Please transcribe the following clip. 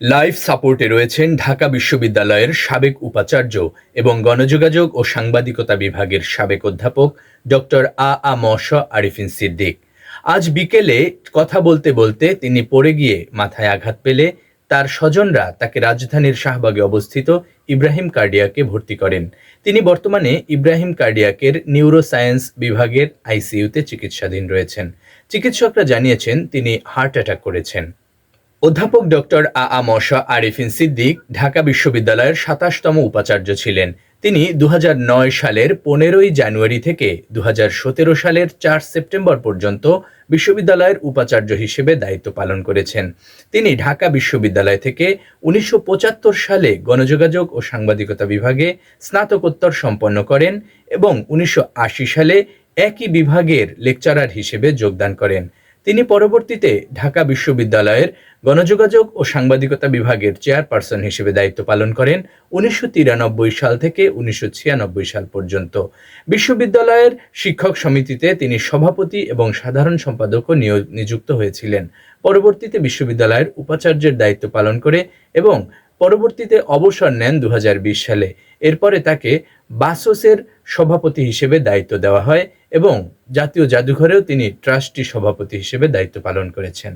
Live সাপোর্টে রয়েছেন ঢাকা বিশ্ববিদ্যালয়ের সাবেক উপাচার্য এবং গণযোগাযোগ ও সাংবাদিকতা বিভাগের সাবেক অধ্যাপক ডক্টর আ আ মশ আরিফিন সিদ্দিক। আজ বিকেলে কথা বলতে বলতে তিনি পড়ে গিয়ে মাথায় আঘাত পেলে তার স্বজনরা তাকে রাজধানীর শাহবাগে অবস্থিত ইব্রাহিম কার্ডিয়াকে ভর্তি করেন। তিনি বর্তমানে ইব্রাহিম কার্ডিয়াকের নিউরোসায়েন্স বিভাগের আইসিইউতে চিকিৎসাধীন রয়েছেন। চিকিৎসকরা জানিয়েছেন তিনি হার্ট অ্যাটাক করেছেন। অধ্যাপক ডক্টর আ আ মশা আরিফিন সিদ্দিক ঢাকা বিশ্ববিদ্যালয়ের সাতাশতম উপাচার্য ছিলেন। তিনি দু হাজার নয় সালের পনেরোই জানুয়ারি থেকে দু হাজার সতেরো সালের চার সেপ্টেম্বর পর্যন্ত বিশ্ববিদ্যালয়ের উপাচার্য হিসেবে দায়িত্ব পালন করেছেন। তিনি ঢাকা বিশ্ববিদ্যালয় থেকে উনিশশো পঁচাত্তর সালে গণযোগাযোগ ও সাংবাদিকতা বিভাগে স্নাতকোত্তর সম্পন্ন করেন এবং উনিশশো আশি সালে একই বিভাগের লেকচারার হিসেবে যোগদান করেন। তিনি পরবর্তীতে ঢাকা বিশ্ববিদ্যালয়ের গণযোগাযোগ ও সাংবাদিকতা বিভাগের চেয়ারপারসন হিসেবে দায়িত্ব পালন করেন উনিশশো তিরানব্বই সাল থেকে উনিশশো ছিয়ানব্বই সাল পর্যন্ত। বিশ্ববিদ্যালয়ের শিক্ষক সমিতিতে তিনি সভাপতি এবং সাধারণ সম্পাদকও নিযুক্ত হয়েছিলেন। পরবর্তীতে বিশ্ববিদ্যালয়ের উপাচার্যের দায়িত্ব পালন করে এবং পরবর্তীতে অবসর নেন দুহাজার বিশ সালে। এরপরে তাকে বাসোসের সভাপতি হিসেবে দায়িত্ব দেওয়া হয় এবং জাতীয় জাদুঘরেও তিনি ট্রাস্টি সভাপতি হিসেবে দায়িত্ব পালন করেছেন।